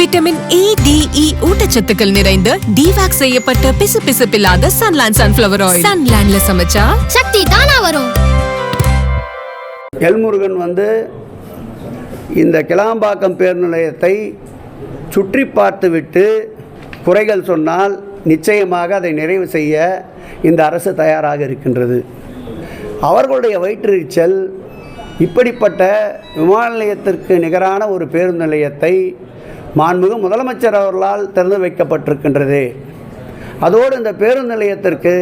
Vitamin A D இ ஊட்டச்சத்துக்கள் நிறைந்த dewax செய்யப்பட்ட பிசுபிசுப்பில்லாத சன்லாண்ட் சன்ஃபிளவர் ஆயில் சன்லாண்ட்ல சமைச்சா சக்தி தானா வரும். எல்முருகன் வந்து இந்த கிளாம்பாக்கம் பேருந்து நிலையத்தை சுற்றி பார்த்துவிட்டு குறைகள் சொன்னால் நிச்சயமாக அதை நிறைவு செய்ய இந்த அரசு தயாராக இருக்கின்றது. அவர்களுடைய வயிற்றெரிச்சல் இப்படிப்பட்ட விமான நிலையத்திற்கு நிகரான ஒரு பேருந்து நிலையத்தை மாண்புமிகு முதலமைச்சர் அவர்களால் திறந்து வைக்கப்பட்டிருக்கின்றது அதோடு இந்த பேருந்து நிலையத்திற்கு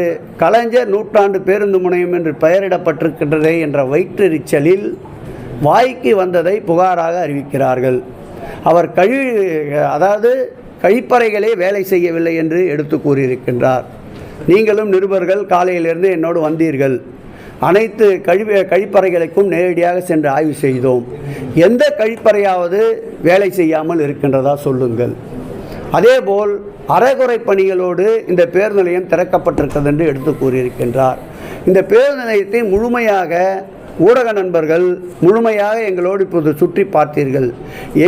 கலைஞர் நூற்றாண்டு பேருந்து முனையம் என்று பெயரிடப்பட்டிருக்கின்றதே என்ற வயிற்றெரிச்சலில் வாய்க்கு வந்ததை புகாராக அறிவிக்கிறார்கள். அவர் கழி அதாவது கழிப்பறைகளே வேலை செய்யவில்லை என்று எடுத்து கூறியிருக்கின்றார். நீங்களும் நிருபர்கள் காலையிலிருந்து என்னோடு வந்தீர்கள். அனைத்து கழிவு கழிப்பறைகளுக்கும் நேரடியாக சென்று ஆய்வு செய்தோம். எந்த கழிப்பறையாவது வேலை செய்யாமல் இருக்கின்றதா சொல்லுங்கள். அதேபோல் அறகுறை பணிகளோடு இந்த பேருந்து நிலையம் திறக்கப்பட்டிருக்கிறது என்று எடுத்து கூறியிருக்கின்றார். இந்த பேருந்து நிலையத்தை முழுமையாக ஊடக நண்பர்கள் முழுமையாக எங்களோடு இப்போது சுற்றி பார்த்தீர்கள்.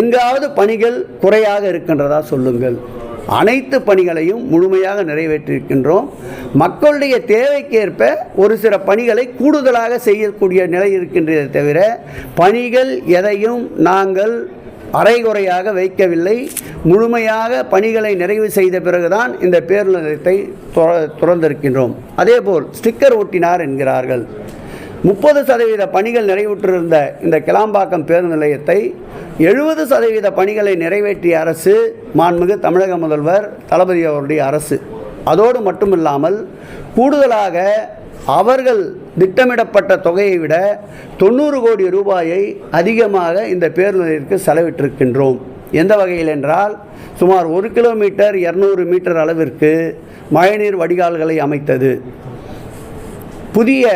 எங்காவது பணிகள் குறையாக இருக்கின்றதா சொல்லுங்கள். அனைத்து பணிகளையும் முழுமையாக நிறைவேற்றிருக்கின்றோம். மக்களுடைய தேவைக்கேற்ப ஒரு சில பணிகளை கூடுதலாக செய்யக்கூடிய நிலை இருக்கின்றதை தவிர பணிகள் எதையும் நாங்கள் அரைகுறையாக வைக்கவில்லை. முழுமையாக பணிகளை நிறைவு செய்த பிறகுதான் இந்த பேருந்தத்தை துற- துறந்திருக்கின்றோம். அதேபோல் ஸ்டிக்கர் ஒட்டினார் என்கிறார்கள். முப்பது சதவீத பணிகள் நிறைவுற்றிருந்த இந்த கிளாம்பாக்கம் பேருந்து நிலையத்தை எழுபது சதவீத பணிகளை நிறைவேற்றிய அரசு மாண்புமிகு தமிழக முதல்வர் தளபதி அவருடைய அரசு. அதோடு மட்டுமில்லாமல் கூடுதலாக அவர்கள் திட்டமிடப்பட்ட தொகையை விட தொண்ணூறு கோடி ரூபாயை அதிகமாக இந்த பேருந்து நிலையத்திற்கு செலவிட்டிருக்கின்றோம். எந்த வகையில் என்றால் சுமார் ஒரு கிலோமீட்டர் இரநூறு மீட்டர் அளவிற்கு மழைநீர் வடிகால்களை அமைத்தது. புதிய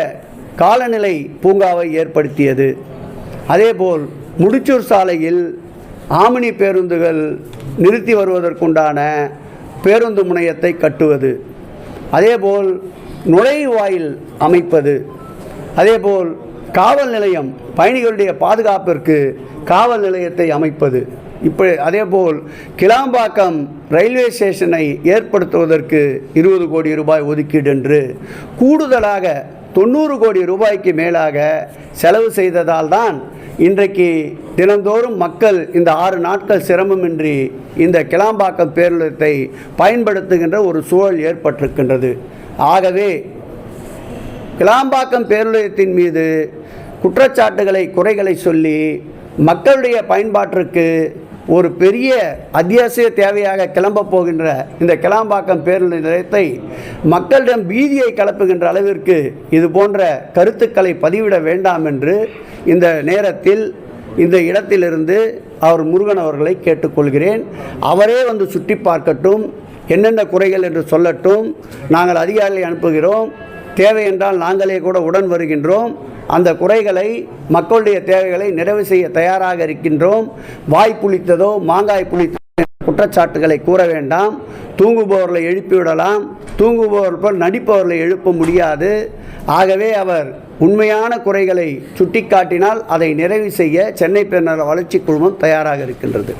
காலநிலை பூங்காவை ஏற்படுத்தியது. அதேபோல் முடிச்சூர் சாலையில் ஆமினி பேருந்துகள் நிறுத்தி வருவதற்குண்டான பேருந்து முனையத்தை கட்டுவது. அதேபோல் நுழைவாயில் அமைப்பது. அதேபோல் காவல் நிலையம் பயணிகளுடைய பாதுகாப்பிற்கு காவல் நிலையத்தை அமைப்பது. இப்படி அதேபோல் கிளாம்பாக்கம் ரயில்வே ஸ்டேஷனை ஏற்படுத்துவதற்கு இருபது கோடி ரூபாய் ஒதுக்கீடு என்று கூடுதலாக தொண்ணூறு கோடி ரூபாய்க்கு மேலாக செலவு செய்ததால் தான் இன்றைக்கு தினந்தோறும் மக்கள் இந்த ஆறு நாட்கள் சிரமமின்றி இந்த கிளாம்பாக்கம் பேருந்தத்தை பயன்படுத்துகின்ற ஒரு சூழல் ஏற்பட்டிருக்கின்றது. ஆகவே கிளாம்பாக்கம் பேருந்தத்தின் மீது குற்றச்சாட்டுகளை குறைகளை சொல்லி மக்களுடைய பயன்பாட்டிற்கு ஒரு பெரிய அத்தியாவசிய தேவையாக கிளம்ப போகின்ற இந்த கிளாம்பாக்கம் பேருந்து நிலையத்தை மக்களிடம் பீதியை கலப்புகின்ற அளவிற்கு இது போன்ற கருத்துக்களை பதிவிட வேண்டாம் என்று இந்த நேரத்தில் இந்த இடத்திலிருந்து அவர் முருகன் அவர்களை கேட்டுக்கொள்கிறேன். அவரே வந்து சுற்றி பார்க்கட்டும் என்னென்ன குறைகள் என்று சொல்லட்டும் நாங்கள் அதிகாரிகளை அனுப்புகிறோம். தேவை என்றால் நாங்களே கூட உடன் வருகின்றோம். அந்த குறைகளை மக்களுடைய தேவைகளை நிறைவு செய்ய தயாராக இருக்கின்றோம். வாய் புளித்ததோ மாங்காய் புளித்ததோ குற்றச்சாட்டுகளை கூற வேண்டாம். தூங்குபவர்களை எழுப்பிவிடலாம். தூங்குபவர் போல் நடிப்பவர்களை எழுப்ப முடியாது. ஆகவே அவர் உண்மையான குறைகளை சுட்டிக்காட்டினால் அதை நிறைவு செய்ய சென்னை பெருநகர வளர்ச்சி குழுமம் தயாராக இருக்கின்றது.